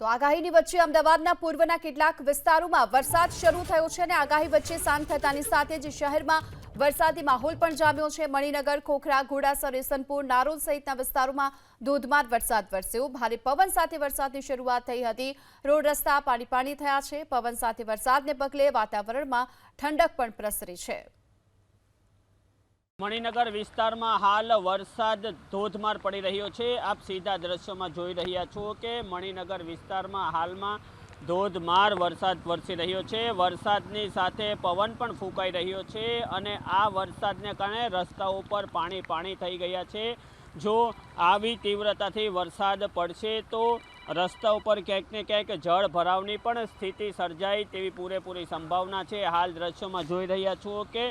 તો આગાહીની વચ્ચે અમદાવાદના પૂર્વના કેટલાક વિસ્તારોમાં વરસાદ શરૂ થયો છે અને આગાહી વચ્ચે સાંજ થતાની સાથે જ શહેરમાં વરસાદી માહોલ પણ જામ્યો છે. મણિનગર, ખોખરા, ઘોડાસર ઇસનપુર નારોલ સહિતના વિસ્તારોમાં ધોધમાર વરસાદ વરસ્યો. ભારે પવન સાથે વરસાદની શરૂઆત થઈ હતી. રોડ રસ્તા પાણી પાણી થયા છે. પવન સાથે વરસાદને પગલે વાતાવરણમાં ઠંડક પણ પ્રસરી છે. મણિનગર વિસ્તારમાં હાલ વરસાદ ધોધમાર પડી રહ્યો છે. આપ સીધા દ્રશ્યોમાં જોઈ રહ્યા છો કે મણિનગર વિસ્તારમાં હાલમાં ધોધમાર વરસાદ વરસી રહ્યો છે. વરસાદની સાથે પવન પણ ફૂંકાઈ રહ્યો છે અને આ વરસાદને કારણે રસ્તા ઉપર પાણી પાણી થઈ ગયા છે. જો આવી તીવ્રતાથી વરસાદ પડશે તો રસ્તા ઉપર ક્યાંક ને ક્યાંક જળ ભરાવની પણ સ્થિતિ સર્જાય તેવી પૂરેપૂરી સંભાવના છે. હાલ દ્રશ્યોમાં જોઈ રહ્યા છો કે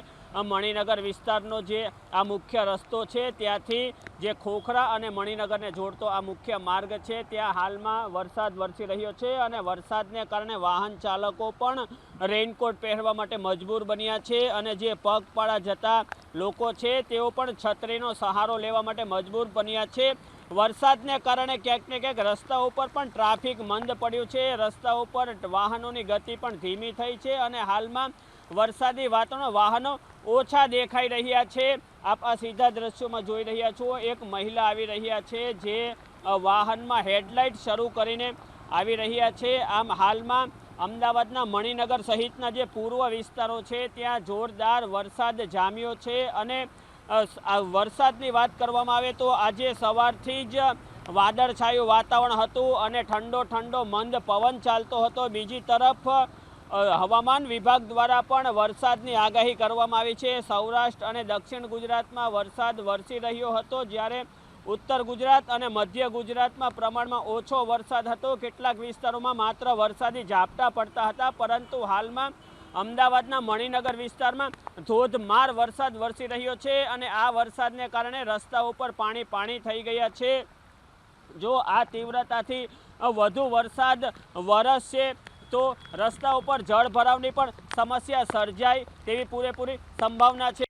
મણિનગર વિસ્તારનો જે આ મુખ્ય રસ્તો છે, ત્યાંથી જે ખોખરા અને મણિનગરને જોડતો આ મુખ્ય માર્ગ છે, ત્યાં હાલમાં વરસાદ વરસી રહ્યો છે અને વરસાદને કારણે વાહન ચાલકો પણ રેઇનકોટ પહેરવા માટે મજબૂર બન્યા છે અને જે પગપાળા જતા લોકો છે, તેઓ પણ છત્રીનો સહારો લેવા માટે મજબૂર બન્યા છે. વરસાદને કારણે ક્યાંક ને ક્યાંક રસ્તા ઉપર પણ ટ્રાફિક મંદ પડ્યું છે. રસ્તા ઉપર વાહનોની ગતિ પણ ધીમી થઈ છે અને હાલમાં વરસાદી વાતાવરણ, વાહનો ઓછા દેખાઈ રહ્યા છે. આપ આ સીધા દ્રશ્યોમાં જોઈ રહ્યા છો, એક મહિલા આવી રહ્યા છે જે વાહનમાં હેડલાઇટ શરૂ કરીને આવી રહ્યા છે. આમ હાલમાં અમદાવાદના મણિનગર સહિતના જે પૂર્વ વિસ્તારો છે, ત્યાં જોરદાર વરસાદ જામ્યો છે અને વરસાદની વાત કરવામાં આવે તો આજે સવારથી જ વાદળછાયું વાતાવરણ હતું અને ઠંડો ઠંડો મંદ પવન ચાલતો હતો. બીજી તરફ હવામાન વિભાગ દ્વારા પણ વરસાદની આગાહી કરવામાં આવી છે. સૌરાષ્ટ્ર અને દક્ષિણ ગુજરાતમાં વરસાદ વરસી રહ્યો હતો જ્યારે ઉત્તર ગુજરાત અને મધ્ય ગુજરાતમાં પ્રમાણમાં ઓછો વરસાદ હતો. કેટલાક વિસ્તારોમાં માત્ર વરસાદી ઝાપટા પડતા હતા, પરંતુ હાલમાં અમદાવાદના મણિનગર વિસ્તારમાં ધોધમાર વરસાદ વરસી રહ્યો છે અને આ વરસાદને કારણે રસ્તા ઉપર પાણી પાણી થઈ ગયા છે. જો આ તીવ્રતાથી વધુ વરસાદ વરસશે તો રસ્તા ઉપર જળ ભરાવની પણ સમસ્યા સર્જાય તેવી પૂરેપૂરી સંભાવના છે.